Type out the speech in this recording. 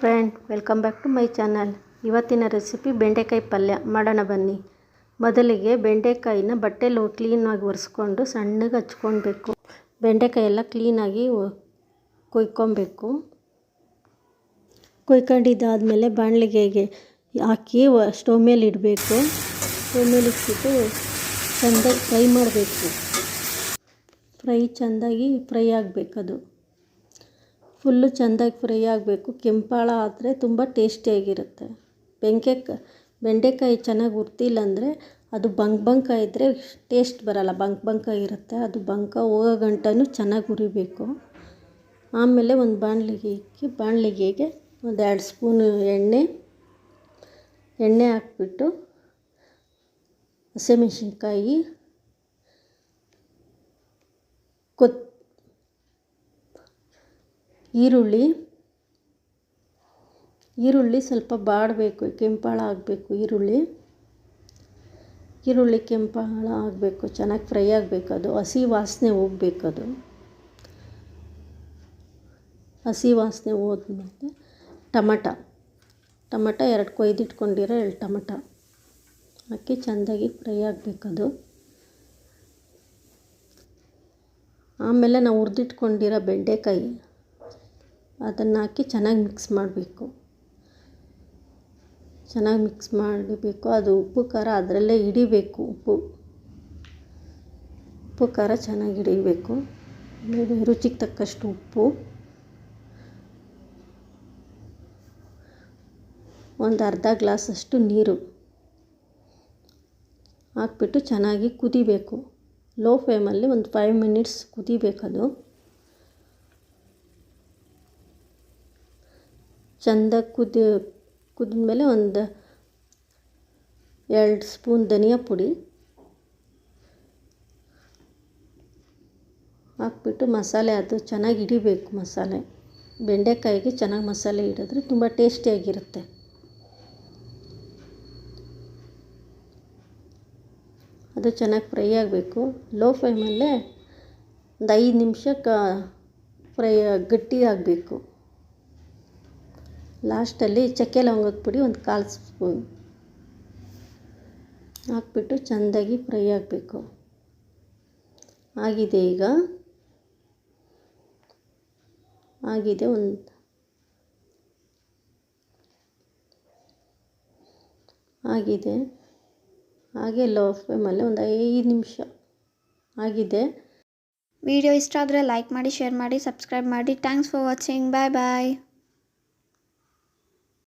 Friend welcome back to my channel ಇವತ್ತಿನ recipe ಬೆಂಡೆಕಾಯಿ ಪಲ್ಯ. ಮಾಡೋಣ ಬನ್ನಿ. ಮೊದಲಿಗೆ ಬೆಂಡೆಕಾಯಿನ ಬಟ್ಟೆಲಿ ಕ್ಲೀನಾಗಿ ಒರೆಸ್ಕೊಂಡು ಸಣ್ಣಗೆ ಹಚ್ಕೊಳ್ಬೇಕು. ಬೆಂಡೆಕಾಯಿ ಎಲ್ಲ ಕ್ಲೀನಾಗಿ ಕೊಯ್ಕೊಬೇಕು ಕೊಯ್ಕೊಂಡಿದ್ದಾದಮೇಲೆ ಬಾಣಲಿಗೆಗೆ ಹಾಕಿ ಸ್ಟವ್ ಮೇಲೆ ಇಡಬೇಕು. ಸ್ಟವ್ ಮೇಲೆ ಇಟ್ಬಿಟ್ಟು ಚೆಂದಾಗಿ ಫ್ರೈ ಮಾಡಬೇಕು. ಫ್ರೈ ಚೆಂದಾಗಿ ಫ್ರೈ ಆಗಬೇಕದು. ಫುಲ್ಲು ಚೆಂದಾಗಿ ಫ್ರೈ ಆಗಬೇಕು. ಕೆಂಪಾಳ ಆದರೆ ತುಂಬ ಟೇಸ್ಟಿಯಾಗಿರುತ್ತೆ. ಬೆಂಕೆ ಬೆಂಡೆಕಾಯಿ ಚೆನ್ನಾಗಿ ಹುರ್ದಿಲ್ಲ ಅಂದರೆ ಅದು ಬಂಕ್ ಬಂಕ ಇದ್ದರೆ ಟೇಸ್ಟ್ ಬರೋಲ್ಲ. ಬಂಕ್ ಬಂಕ ಇರುತ್ತೆ. ಅದು ಬಂಕ ಹೋಗೋ ಗಂಟನೂ ಚೆನ್ನಾಗಿ ಹುರಿಬೇಕು. ಆಮೇಲೆ ಒಂದು ಬಾಣಲಿಗೆ ಇಕ್ಕಿ, ಬಾಣಲಿಗೆಗೆ ಒಂದು ಎರಡು ಸ್ಪೂನು ಎಣ್ಣೆ ಎಣ್ಣೆ ಹಾಕ್ಬಿಟ್ಟು ಹಸಿಮೆಣ್ಸಿನ್ಕಾಯಿ, ಕೊತ್ ಈರುಳ್ಳಿ. ಈರುಳ್ಳಿ ಸ್ವಲ್ಪ ಬಾಡಬೇಕು, ಕೆಂಪಾಳ ಆಗಬೇಕು ಈರುಳ್ಳಿ. ಈರುಳ್ಳಿ ಕೆಂಪಾಳ ಆಗಬೇಕು, ಚೆನ್ನಾಗಿ ಫ್ರೈ ಆಗಬೇಕು ಅದು. ಹಸಿ ವಾಸನೆ ಹೋಗ್ಬೇಕದು ಹಸಿ ವಾಸನೆ ಹೋದ್ಮೇಲೆ ಟಮಟ. ಟಮಟ ಎರಡು ಕೊಯ್ದಿಟ್ಕೊಂಡಿರೋ ಎರಡು ಟಮಟ ಹಾಕಿ ಚೆಂದಾಗಿ ಫ್ರೈ ಆಗಬೇಕದು ಆಮೇಲೆ ನಾವು ಹುರಿದಿಟ್ಕೊಂಡಿರೋ ಬೆಂಡೆಕಾಯಿ. ಅದನ್ನು ಹಾಕಿ ಚೆನ್ನಾಗಿ ಮಿಕ್ಸ್ ಮಾಡಬೇಕು. ಚೆನ್ನಾಗಿ ಮಿಕ್ಸ್ ಮಾಡಬೇಕು. ಅದು ಉಪ್ಪು, ಖಾರ ಅದರಲ್ಲೇ ಹಿಡಿಬೇಕು ಉಪ್ಪು. ಉಪ್ಪು, ಖಾರ ಚೆನ್ನಾಗಿ ಹಿಡಿಬೇಕು. ರುಚಿಗೆ ತಕ್ಕಷ್ಟು ಉಪ್ಪು. ಒಂದು ಅರ್ಧ ಗ್ಲಾಸಷ್ಟು ನೀರು ಹಾಕ್ಬಿಟ್ಟು ಚೆನ್ನಾಗಿ ಕುದಿಬೇಕು. ಲೋ ಫ್ಲೇಮಲ್ಲಿ ಒಂದು ಫೈವ್ ಮಿನಿಟ್ಸ್ ಕುದಿಬೇಕದು. ಚೆಂದ ಕುದಿ ಕುದಿದ್ಮೇಲೆ ಒಂದು ಎರಡು ಸ್ಪೂನ್ ಧನಿಯಾ ಪುಡಿ ಹಾಕ್ಬಿಟ್ಟು ಮಸಾಲೆ ಅದು ಚೆನ್ನಾಗಿ ಹಿಡಿಬೇಕು ಮಸಾಲೆ. ಬೆಂಡೆಕಾಯಿಗೆ ಚೆನ್ನಾಗಿ ಮಸಾಲೆ ಹಿಡಿದ್ರೆ ತುಂಬ ಟೇಸ್ಟಿಯಾಗಿರುತ್ತೆ. ಅದು ಚೆನ್ನಾಗಿ ಫ್ರೈ ಆಗಬೇಕು. ಲೋ ಫ್ಲೇಮಲ್ಲೇ ಒಂದು ಐದು ನಿಮಿಷ ಫ್ರೈ ಗಟ್ಟಿ ಆಗಬೇಕು. ಲಾಸ್ಟಲ್ಲಿ ಚಕ್ಕೆ ಲವಂಗದ ಪುಡಿ ಒಂದು ಕಾಲು ಸ್ಪೂನ್. ಹಾಕ್ಬಿಟ್ಟು ಚೆಂದಾಗಿ ಫ್ರೈ ಆಗಬೇಕು. ಆಗಿದೆ ಈಗ. ಆಗಿದೆ ಒಂದು ಆಗಿದೆ. ಹಾಗೆ ಲೋ ಫ್ಲೇಮಲ್ಲಿ ಒಂದು ಐದು ನಿಮಿಷ ಆಗಿದೆ. ವಿಡಿಯೋ ಇಷ್ಟ ಆದರೆ ಲೈಕ್ ಮಾಡಿ ಶೇರ್ ಮಾಡಿ ಸಬ್ಸ್ಕ್ರೈಬ್ ಮಾಡಿ. Thanks for watching bye bye